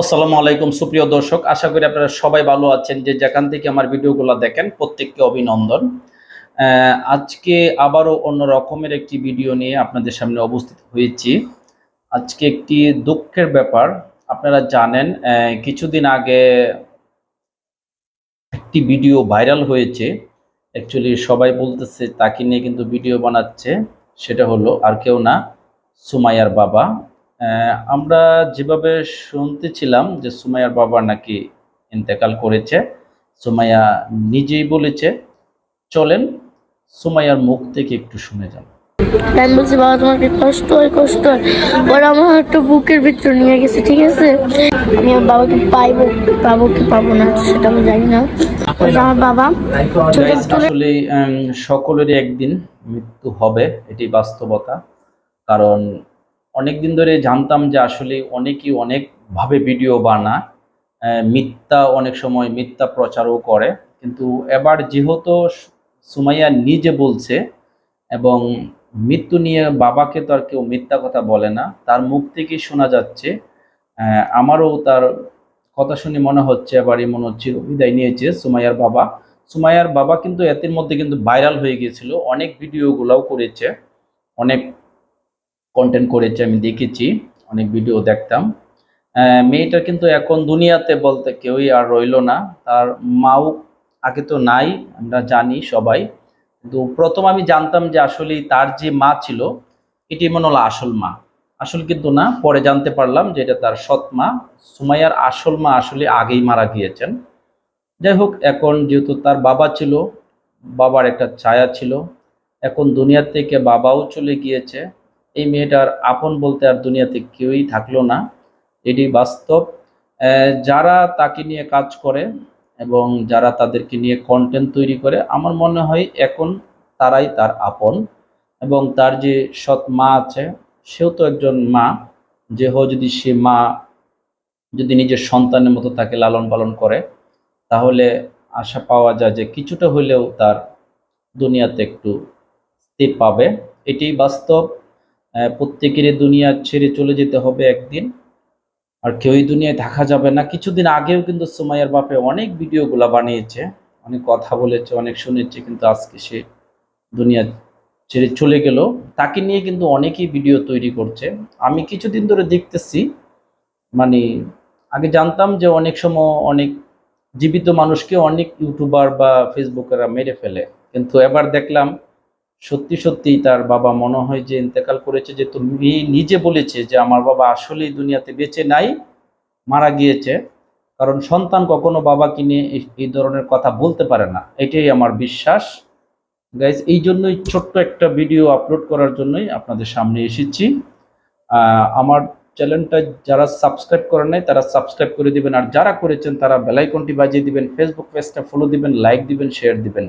আসসালামু আলাইকুম, সুপ্রিয় দর্শক। আশা করি আপনারা সবাই ভালো আছেন যে যেখান থেকে আমার ভিডিওগুলো দেখেন, প্রত্যেককে অভিনন্দন। আজকে আবারও অন্য রকমের একটি ভিডিও নিয়ে আপনাদের সামনে উপস্থিত হয়েছি। আজকে একটি দুঃখের ব্যাপার, আপনারা জানেন কিছুদিন আগে একটি ভিডিও ভাইরাল হয়েছে। অ্যাকচুয়ালি সবাই বলতেছে, তাকে নিয়ে কিন্তু ভিডিও বানাচ্ছে, সেটা হলো আর কেউ না, সুমাইয়ার বাবা। আমরা যেভাবে শুনতেছিলাম যে সুমাইয়ার বাবা নাকি ইন্তেকাল করেছে সুমাইয়া নিজেই বলেছে চলেন সুমাইয়ার মুখ থেকে একটু শুনে যান। আমি বলছি বাবা তোমার কি কষ্ট হয় কষ্ট হয়? ওরা আমার একটা বুকের ভিতরে নিয়ে গেছে ঠিক আছে? আমি আমার বাবাকে পাইবো পাবো কি পাবো না সেটা আমি জানি না। আমার বাবা আসলে সকলেরই একদিন মৃত্যু হবে এটি বাস্তবতা। কারণ অনেকদিন ধরে জানতাম যে আসলে অনেকেই অনেকভাবে ভিডিও বানায় মিথ্যা অনেক সময় মিথ্যা প্রচারও করে। কিন্তু এবার যেহেতু সুমাইয়া নিজে বলছে এবং মৃত্যু নিয়ে বাবাকে তো আর কেউ মিথ্যা কথা বলে না, তার মুখ থেকেই শোনা যাচ্ছে আমারও তার কথা শুনে মনে হচ্ছে এবারই মনে হচ্ছে বিদায় নিয়েছে সুমাইয়ার বাবা। সুমাইয়ার বাবা কিন্তু এতের মধ্যে কিন্তু ভাইরাল হয়ে গিয়েছিল, অনেক ভিডিওগুলোও করেছে, অনেক কন্টেন্ট করেছে, আমি দেখেছি, অনেক ভিডিও দেখতাম। মেয়েটা কিন্তু এখন দুনিয়াতে বলতে কেউই আর রইল না। তার মাও আগে তো নাই, আমরা জানি সবাই। কিন্তু প্রথম আমি জানতাম যে আসলে তার যে মা ছিল, এটি মনে হলো আসল মা। আসল কিন্তু না, পরে জানতে পারলাম যে এটা তার সৎ মা। সুমাইয়ার আসল মা আসলে আগেই মারা গিয়েছেন। যাই হোক, এখন যেহেতু তার বাবা ছিল, বাবার একটা ছায়া ছিল, এখন দুনিয়া থেকে বাবাও চলে গিয়েছে। এই মেয়েটার আপন বলতে আর দুনিয়াতে কেউই থাকল না। এটি বাস্তব। যারা তাকে নিয়ে কাজ করে এবং যারা তাদেরকে নিয়ে কন্টেন্ট তৈরি করে, আমার মনে হয় এখন তারাই তার আপন এবং তার যে সৎ মা আছে, সেও তো একজন মা। যে হোক যদি সে মা যদি নিজের সন্তানের মতো তাকে লালন পালন করে, তাহলে আশা পাওয়া যায় যে কিছুটা হলেও তার দুনিয়াতে একটু স্থির পাবে। এটি বাস্তব। প্রত্যেকেরই দুনিয়া ছেড়ে চলে যেতে হবে একদিন। আর কেউই দুনিয়ায় থাকা যাবে না। কিছুদিন আগেও কিন্তু সুমাইয়ার বাপে অনেক ভিডিওগুলো বানিয়েছে, অনেক কথা বলেছে, অনেক শুনেছে, কিন্তু আজকে সে দুনিয়া ছেড়ে চলে গেল। তাকে নিয়ে কিন্তু অনেকেই ভিডিও তৈরি করছে। আমি কিছুদিন ধরে দেখতেছি মানে আগে জানতাম যে অনেক সময় অনেক জীবিত মানুষকে অনেক ইউটিউবার বা ফেসবুকেরা মেরে ফেলে। কিন্তু এবার দেখলাম সত্যি সত্যি তার বাবা মনে হয় যে ইন্তেকাল করেছে যে তুমি নিজে বলেছে যে আমার বাবা আসলেই দুনিয়াতে বেঁচে নাই, মারা গিয়েছে। কারণ সন্তান কখনো বাবাকে নিয়ে এই- এই ধরনের কথা বলতে পারে না। এটাই আমার বিশ্বাস। গাইজ এই জন্যই ছোট্ট একটা ভিডিও আপলোড করার জন্যই আপনাদের সামনে এসেছি। আমার চ্যানেলটা যারা সাবস্ক্রাইব করেন নাই, তারা সাবস্ক্রাইব করে দিবেন। আর যারা করেছেন, তারা বেলাইকনটি বাজিয়ে দিবেন ফেসবুক পেজটা ফলো দিবেন লাইক দিবেন শেয়ার দিবেন।